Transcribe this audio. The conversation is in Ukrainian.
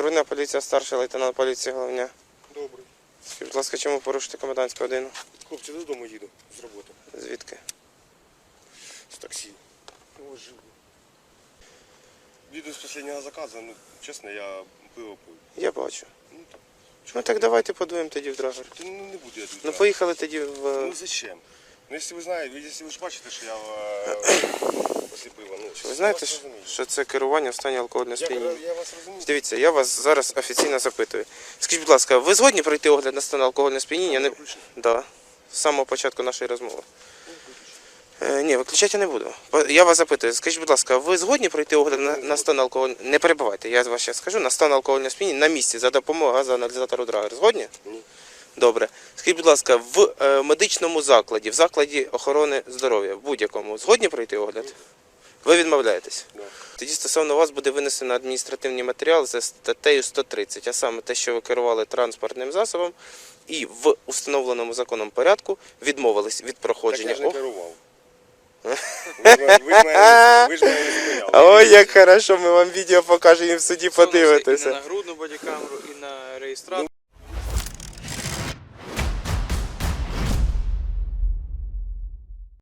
Патрульна поліція, старший лейтенант поліції головня. Добре. Скажіть, будь ласка, чому порушити комендантську годину? Хлопці, додому їду з роботи. Звідки? З таксі. О, живу. Їду з останнього заказу, ну, чесно, я пиво пив. Я бачу. Ну так. Ну так давайте подуємо тоді в драгер. Та ну не буду я тут. Ну поїхали тоді в. Ну зачем? Ну якщо ви знаєте, якщо ви ж бачите, що я е, після ну, Ви знаєте, я вас що- розумію. що це керування в стані алкогольного я, сп'яніння? я вас розумію. Дивіться, я вас зараз офіційно запитую. Скажіть, будь ласка, ви згодні пройти огляд на стан алкогольного сп'яніння? Не... Да. З самого початку нашої розмови. Е, ні, виключати не буду. По- Я вас запитую, скажіть, будь ласка, ви згодні пройти огляд на, на стан алкогольного... Не перебувайте, я вас ще скажу, на стан алкогольного сп'яніння на місці за допомогою газоаналізатору Драгер. Згодні? Ні. Добре. Скажіть, будь ласка, в е, медичному закладі, в закладі охорони здоров'я, в будь-якому, згодні пройти огляд? Ви відмовляєтесь? Да. Тоді стосовно вас буде винесено адміністративний матеріал за статтею 130, а саме те, що ви керували транспортним засобом і в установленому законом порядку відмовились від Так проходження. я ж не керував. Ви ж ви ж мене ви ж мене не зупиняли. Ой, як хорошо, ми вам відео покажемо і в суді Це у нас. І на грудну бодікамеру, і на реєстратор.